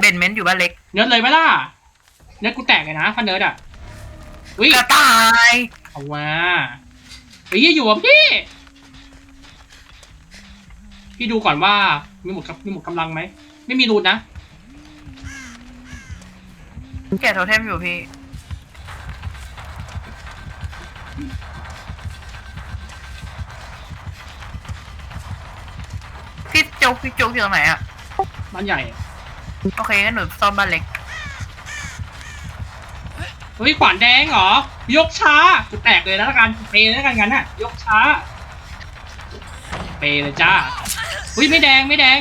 เบนเมนต์อยู่บ้านเล็กเนิร์ดเลยไหมล่ะเนิร์ดกูแตกเลยนะถ้าเนิร์ดอะอุ้ยกระต่ายเอาว่าเฮ้ยอยู่อะพี่ พี่ดูก่อนว่ามีหมดกับมีหมดกำลังไหมไม่มีรูนนะแกะโทเทมอยู่พี่พี่โจ๊กพี่โจ๊กอยู่ตรงไหนอะบ้านใหญ่ โอเคงั้นหนูซ่อมบ้านเล็ก เฮ้ยขวานแดงเหรอ ยกช้ากูแตกเลยแล้วกันเปย์แล้วกันงั้นน่ะ ยกช้าเปย์เลยจ้าอุ้ยไม่แดงไม่แดง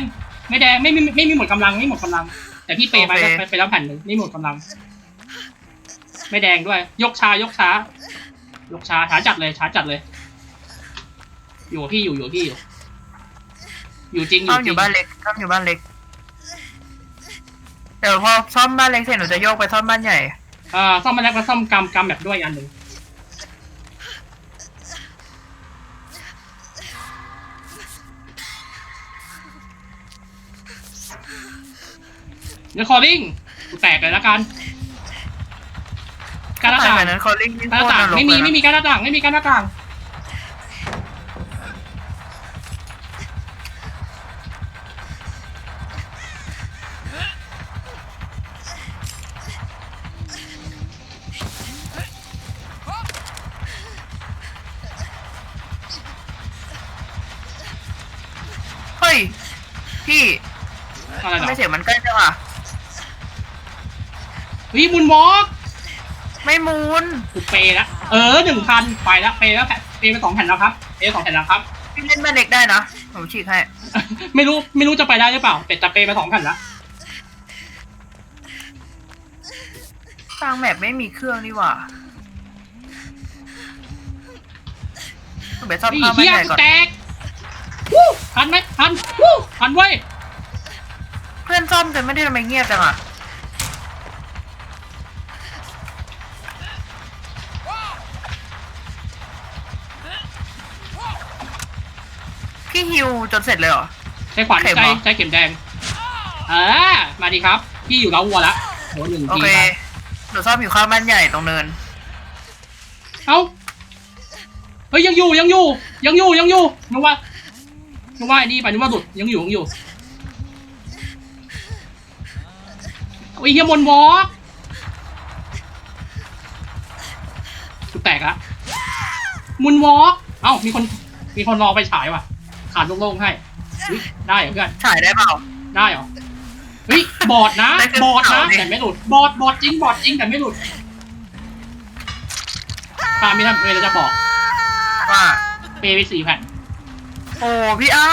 ไม่แดงไม่มีไม่มีหมดกำลังไม่หมดกำลัง แต่พี่เปย์ไปโอเค ไปไปแล้วแผ่นหนึ่งไม่หมดกำลัง ไม่แดงด้วย ยกช้ายกช้า ยกช้าช้าจัดเลยช้าจัดเลย อยู่กับพี่อยู่อยู่กับพี่อยู่ อยู่จริงอซ่อยู่มอจริยู่งบ้านเล็กซ่อมอยู่บ้านเล็กเดี๋ยวพอซ่อมบ้านเล็กเสร็จหนูจะโยกไปซ่อมบ้านใหญ่ อ่าซ่อมมาแล้วก็ซ่อมกำกำแบบด้วยอันหนึ่งเดี๋ยวคอริ่งกูแตกเลยแล้วกัน การหน้าตายต่างแบบนั้นคอลลิ่งนี่การหโคน้าตรต่างนรกไม่มีเลยนะไม่มีการหน้าต่างไม่มีการหน้าต่าง ย พี่อะไรทำเหรไมอเสียงมันใกล้จังอะวิมุนวอล์กไม่มูนกูเปย์ละเออหนึ่งพันไปละเปย์แล้วแผ่นเปย์ไปสองแผ่นแล้วครับเปย์ไปสองแผ่นแล้วครับ พี่เล่นบ้านเล็กได้นะหนูฉีกให้ ไม่รู้ไม่รู้จะไปได้หรือเปล่า เป็ดจะเปย์ไปสองแผ่นละสร้างแมปไม่มีเครื่องนี่หว่าหนูไปซ่อมไอ้ข้าวบ้านเหี้ยใหญ่กูก่อนแตก วู้ทันไหมทันวู้ทันเว้ยเพื่อนซ่อมแต่ไม่ได้ทำไมเงียบจังอะพี่ฮิวจนเสร็จเลยเหรอ ใช้ขวานเข็มใช้เหรอ ใช้เข็มแดงอ่ามาดีครับ พี่อยู่เล้าวัวละโหหนึ่งโอทีเคไปหนูซ่อมอยู่ข้างบ้านใหญ่ตรงเนิน เอ้าเฮ้ยยังอยู่ยังอยู่ยังอยู่ยังอยู่นึกว่า นึกว่าไอ้นี่ไปนึกว่าหลุดยังอยู่ยังอยู่โอ้ยเฮียมนวอล์กกูแตกละมุนวอล์กเอ้ามีคนมีคนรอไปฉายว่ะ ขาดโล่งๆให้อุ๊ยได้เหรอเพื่อนฉายได้เปล่า ได้เหรอเฮ้ยบอดนะได้ขึ้นบอดนะเขาดิ แต่ไม่หลุดบอดบอดจริงบอดจริงแต่ไม่หลุดปาไม่ทำเวลาจะบอกว่าเปย์ไปสี่แผ่น โอ้พี่อ้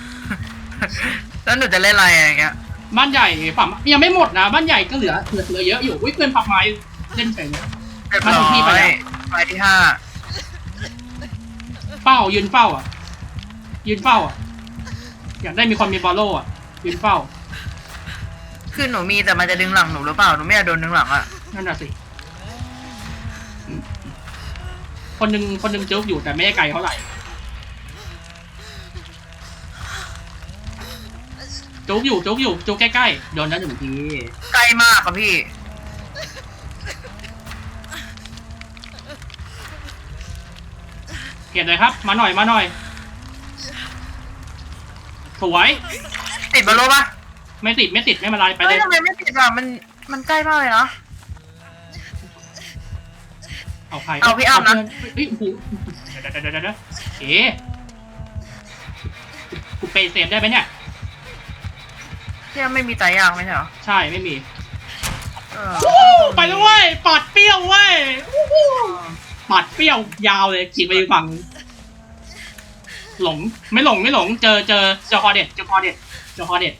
ำแล้วหนูจะเล่นอะไรอะไรอย่างเงี้ย บ้านใหญ่ฝั่งยังไม่หมดนะ บ้านใหญ่ก็เหลือเหลือเหลือเยอะอยู่อุ้ยเพื่อนพับไม้เล่นเฉยเลย เรียบมาร้ถึองที่ไปแล้วยไปที่ห้าเฝ้ายืนเฝ้าอะ ยืนเฝ้าอะ อยากได้มีคนมีบอลโล่อะ ยืนเฝ้าคือหนูมีแต่มันจะดึงหลังหนูหรือเปล่าหนูไม่อยากโดนดึงหลังอะนั่นน่ะสิ คนหนึ่งคนหนึ่งจุกอยู่แต่ไม่ได้ไกลเท่าไหร่ จุกอยู่จุกอยู่จุกใกล้ๆโดนนั้นหนึ่งทีใกล้มากอะพี่ เก็บเลยครับ มาหน่อยมาหน่อยสวยติดบอลโลปะไม่ติดไม่ติดไม่เป็นไรไปเลเฮ้ยยทำไมไม่ติดอะมันมันใกล้มากเลยนะเอาใครเอาพี่อ้ำนะเฮ้ยโอ้โหเดี๋ยวเดี๋ยวเดี๋ยวเดี๋ยวเอ๊ะกูเปย์เซฟได้ไหมเนี่ย ที่ไม่มีตายยางไม่ใช่เหรอใช่ไม่มีเออวู้ไปแล้วเว้ยปัดเปรี้ยวเว้ยวู้ฮู้ปัดเปรี้ยวยาวเลยขีดไปอีกฝั่งหลงไม่หลงไม่หลง เจอเจอเจอคอเด็ดเจอคอเด็ดเจอคอเด็ด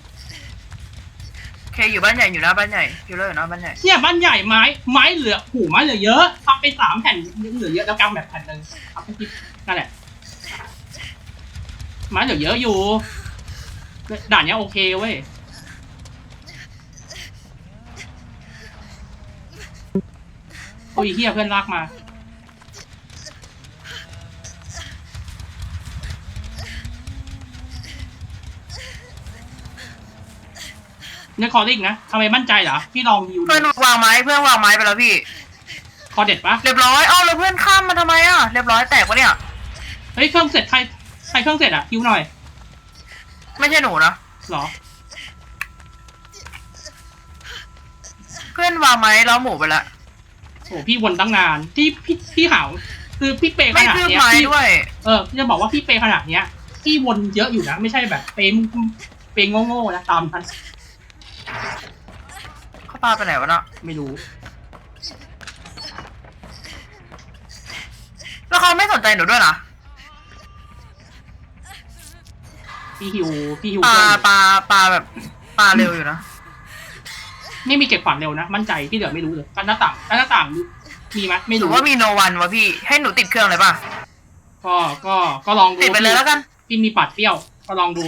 โอเคอยู่บ้านใหญ่อยู่หน้าบ้านใหญ่อยู่เลยอยู่หน้าบ้านใหญ่เนี่ยบ้านใหญ่ไม้ไม้เหลือหูไม้เหลือเยอะพับไปสามแผ่นยังเหลือเยอะแล้วกำแบบแผ่นหนึ่งพับไปที่นั่นแหละไม้เหลือเยอะอยู่ด่านเนี้ยโอเคเว้ย อ้ยเฮียเพื่อนลากมา เนื้อคอริ่งนะทำไมมั่นใจเหรอ พี่ลองยูเพื่อนวางไม้เพื่อนวางไม้ไปแล้วพี่ คอเด็ดปะเรียบร้อยเอ้าแล้วเพื่อนข้ามมาทำไมอะเรียบร้อยแตกปะเนี่ย เฮ้ยเครื่องเสร็จใครใครเครื่องเสร็จอะยูหน่อยไม่ใช่หนูนะเหรอ เพื่อนวางไม้แล้วหมูไปแล้ว โอ้พี่วนตั้งนานที่พี่พี่หาวคือพี่เปย์ขไม่นาดคืบเนี้ยไม้พี่ด้วย เออพี่จะบอกว่าพี่เปย์ขนาดเนี้ยพี่วนเยอะอยู่นะไม่ใช่แบบเปย์เปย์โง่ๆนะตามทันเขาปาไปไหนวะเนาะไม่รู้ แล้วเขาไม่สนใจหนูด้วยนะพี่ฮิวพี่ฮิวปาเพื่อนอยู่ปาปาแบบปาเร็วอยู่นะ ไม่มีเก็บขวัญเร็วนะ มั่นใจที่เหลือไม่รู้เลยกันหน้าต่างกันหน้าต่างมีไหมไม่หรืรู้อว่ามีโนวันวะพี่ ให้หนูติดเครื่องเลยป่ะ ก็ก็ก็ลองดูติดไปเลยแล้วกันพี่มีปัดเปรี้ยว ก็ลองดู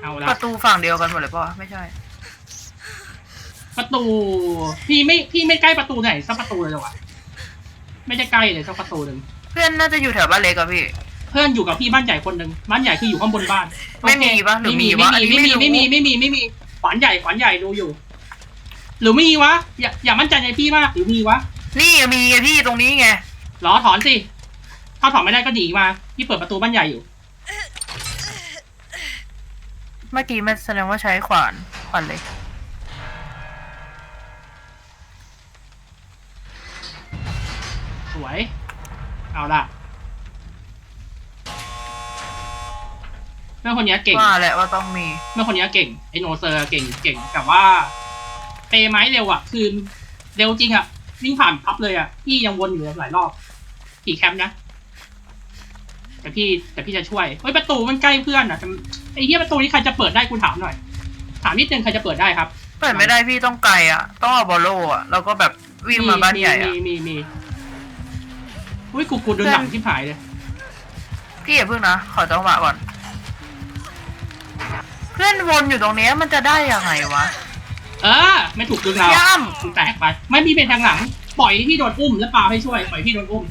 เอาละ ประตูฝั่งเดียวกันหมดเลยป่ะ ไม่ใช่ ประตูพี่ไม่พี่ไม่ใกล้ประตูไหนสักประตูเลยหรอวะไม่ได้ใกล้เลยสักประตูหนึ่งเพื่อนน่าจะอยู่แถวบ้านเล็กอะพี่ เพื่อนอยู่กับพี่บ้านใหญ่คนหนึ่งบ้านใหญ่คืออยู่ข้างบนบ้านไม่มีปะหรือมีวะอันนี้ไม่มีไม่ไม่รู้มีไม่มีไม่มีขวานใหญ่ขวานใหญ่ดูอยู่ หรือไม่มีวะอย่าอย่ามั่นใจในพี่มากหรือมีวะนี่มีไงพี่ตรงนี้ไงหรอถอนสิถ้าถอนไม่ได้ก็หนีมาพี่เปิดประตูบ้านใหญ่อยู่ เมื่อกี้มันแสดงว่าใช้ขวานขวานเล็กสวย เอาล่ะ เมื่อคนเนี้ยเก่งว่าแหละว่าต้องมีเมื่อคนเนี้ยเก่งไอโนเซอร์เก่งเก่งแต่ว่าเปย์ไม้เร็วอะ คือเร็วจริงอะวิ่งผ่านพับเลยอะพี่ยังวนอยู่หลายรอบกี่แคมป์นะแต่พี่แต่พี่จะช่วยเฮ้ยประตูมันใกล้เพื่อนอะแต่ไอ้เหี้ยประตูนี้ใครจะเปิดได้กูถามหน่อย ถามนิดนึงใครจะเปิดได้ครับเปิดไม่ได้พี่ต้องไกลอะต้องเอาบอลโลอะแล้วก็แบบวิ่งมาบ้านใหญ่อะมีมีมีอุ้ยกูกูโดนหลังที่หายเลยพี่อย่าเพิ่งนะขอจังหวะก่อน เพื่อนวนอยู่ตรงเนี้ยมันจะได้ยังไงวะ เออ ไม่ถูกดึงเราย่กูแตกไป ไม่มีเป็นทางหลัง ปล่อยให้พี่โดนอุ้มแล้วปาให้ช่วย ปล่อยพี่โดนอุ้ม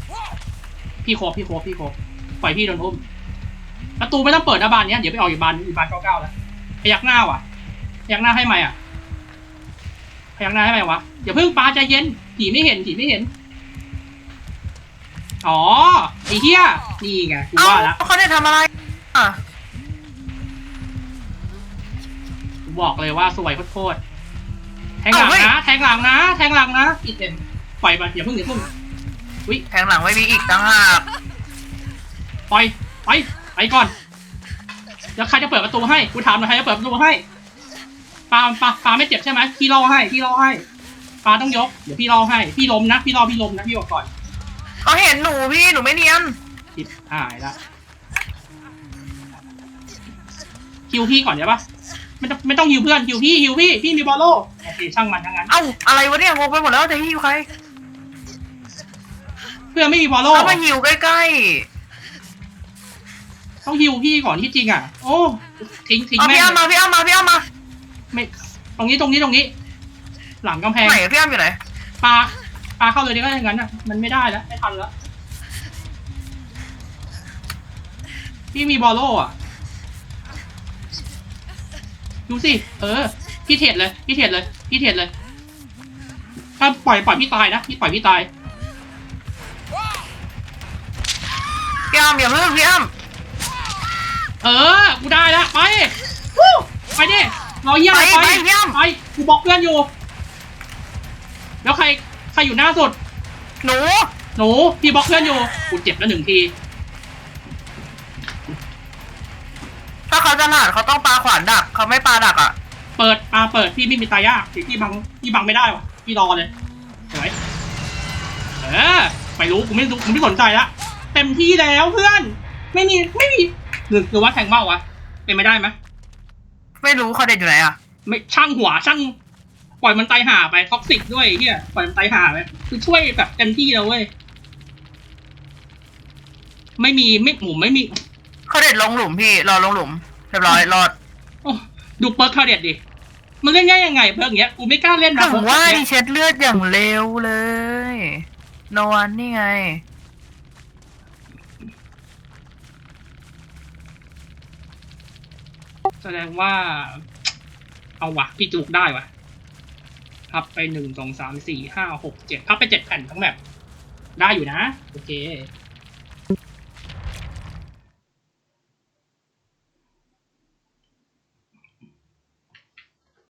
พี่โคบพี่โคบพี่โคบปล่อยพี่โดนอุ้ม ประตูไม่ต้องเปิดนะบานเนี้ย เดี๋ยวไปออกอีกบานอีกบานเก้าเก้าแล้วพยักหน้าว่ะพยักหน้าให้ไหมอะพยักหน้าให้ไหมวะอย่าเพิ่งปาใจเย็นผีไม่เห็นผีไม่เห็น อ๋อไอ้เหี้ยนี่ไงกูำเอ้าว่าละเขาได้ทำอะไรอะ บอกเลยว่าสวยโคตรๆแทงหลังนะ แทงหลังนะ แทงหลังนะอีเต็มปล่อยมันอย่าเพิ่งอย่าเพิ่งแทงหลังไม่มีอีกต่างหากปล่อยไปไปก่อนเดี๋ยวใครจะเปิดประตูให้กูถามหน่อยใครจะเปิดประตูให้ปาปาปาไม่เจ็บใช่ไหมพี่รอให้พี่รอให้ปาต้องยกเดี๋ยวพี่รอให้พี่ล้มนะพี่รอพี่ล้มนะพี่บอกก่อนเขาเห็นหนูพี่หนูไม่เนียนผิดหายละฮิวพี่ก่อนได้ปะ ไม่ต้องไม่ต้องฮิวเพื่อนฮิวพี่ฮิวพี่พี่มีบอลโล่โอเคช่างมันทั้งนั้น เอ้าอะไรวะเนี่ยงงไปหมดแล้วจะหิวใครเพื่อนไม่มีบอลโล่แล้วมาหิวใกล้ต้องฮิวพี่ก่อนที่จริงอะ โอ้ทิ้งๆทิ้งเอาแม่พี่งอ้ำมาพี่อ้ำมาพี่อ้ำมาไม่ตรงนี้ตรงนี้ตรงนี้ หลังกำแพงไหนอะพี่อ้ำอยู่ไหนปลาปลาเข้าเลยดีก็อย่างนั้นอะมันไม่ได้แล้วไม่ทันแล้วพี่มีบอลโล่อะ ดูสิ เออ พี่เทรดเลย พี่เทรดเลย พี่เทรดเลย ถ้าปล่อยปล่อยพี่ตายนะ พี่ปล่อยพี่ตาย พี่อ้ำอย่าเพิ่งพี่อ้ำเออ กูได้แล้วไปวู้ไปดิรอเยี่ยมไปไปไปพี่อ้ำไป กูบล็อกเพื่อนอยู่ แล้วใคร ใครอยู่หน้าสุด หนู หนู พี่บล็อกเพื่อนอยู่ กูเจ็บแล้วหนึ่งที ถ้าเขาจะหลาดเขาต้องปาขวานดักเขาไม่ปาดักอะ เปิดมาเปิดพี่ไม่มีตายากพี่พี่บังพี่บังไม่ได้วะพี่รอเลยเห็นไหมเออไม่รู้กูไม่รู้กูไม่สนใจละเต็มที่แล้วเพื่อน ไม่มีไม่มีหรือหรือว่าแทงเบ้าวะเป็นไม่ได้ไหมไม่รู้เขาเด็ดอยู่ไหนอะ ไม่ช่างหัวช่างปล่อยมันตายห่าไปท็อกซิกด้วยไอ้เฮียปล่อยมันตายห่าไปคือช่วยแบบเต็มที่แล้วเว้ยไม่มีไม่หมุมไม่มีเขาเด็ดลงหลุมพี่รอลงหลุม เรียบร้อยรอดโอ้ดูเปิร์กคาเด็ดดิมันเล่นง่ายยังไงเปิร์กอย่างเงี้ยกูไม่กล้าเล่นนะถึงเปิร์กว่าเนี้ยเช็ดเลือดอย่างเร็วเลยโนวันนี่ไง แสดงว่า เอาวะพี่จุกได้วะพับไปหนึ่งสองสามสี่ห้าหกเจ็ดพับไปเจ็ดแผ่นทั้งแบบ ได้อยู่นะ โอเค